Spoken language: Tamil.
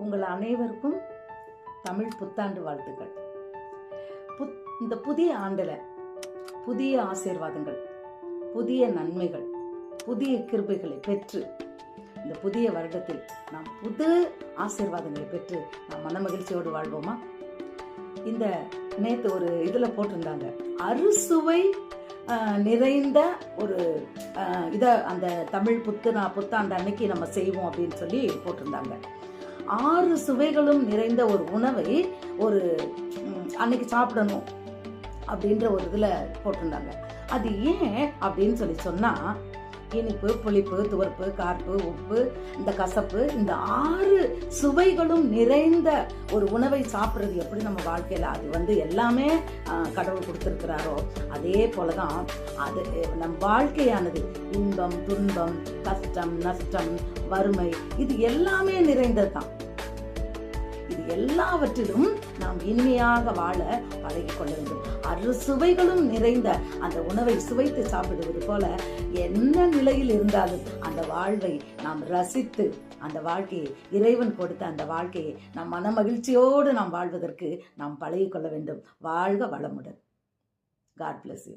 உங்கள் அனைவருக்கும் தமிழ் புத்தாண்டு வாழ்த்துக்கள். புத் இந்த புதிய ஆண்டில் புதிய ஆசீர்வாதங்கள் புதிய நன்மைகள் புதிய கிருபைகளை பெற்று இந்த புதிய வருடத்தில் நாம் புது ஆசீர்வாதங்களை பெற்று நாம் மனமகிழ்ச்சியோடு வாழ்வோமா? இந்த நேற்று ஒரு இதில் போட்டிருந்தாங்க. அறுசுவை நிறைந்த ஒரு இதை அந்த தமிழ் புத்து நான் புத்தாண்டு அன்னைக்கு நம்ம செய்வோம் அப்படின்னு சொல்லி போட்டிருந்தாங்க. ஆறு சுவைகளும் நிறைந்த ஒரு உணவை ஒரு அன்னைக்கு சாப்பிடணும் அப்படின்ற ஒரு இதில் போட்டிருந்தாங்க. அது ஏன் அப்படின்னு சொல்லி சொன்னால் இனிப்பு புளிப்பு துவர்ப்பு கார்ப்பு உப்பு இந்த கசப்பு இந்த ஆறு சுவைகளும் நிறைந்த ஒரு உணவை சாப்பிட்றது எப்படி நம்ம வாழ்க்கையில்? அது வந்து எல்லாமே கடவுள் கொடுத்துருக்கிறாரோ? அதே போல தான் அது நம் வாழ்க்கையானது இன்பம் துன்பம் கஷ்டம் நஷ்டம் வறுமை இது எல்லாமே நிறைந்தது தான் இது எல்லாவற்றிலும் நாம் இனிமையாக வாழ பழகி கொள்ள வேண்டும். அறு சுவைகளும் நிறைந்த அந்த உணவை சுவைத்து சாப்பிடுவது போல என்ன நிலையில் இருந்தாலும் அந்த வாழ்வை நாம் ரசித்து அந்த வாழ்க்கையை இறைவன் கொடுத்த அந்த வாழ்க்கையை நம் மன மகிழ்ச்சியோடு நாம் வாழ்வதற்கு நாம் பழகிக் கொள்ள வேண்டும். வாழ்க வளமுடன். God bless you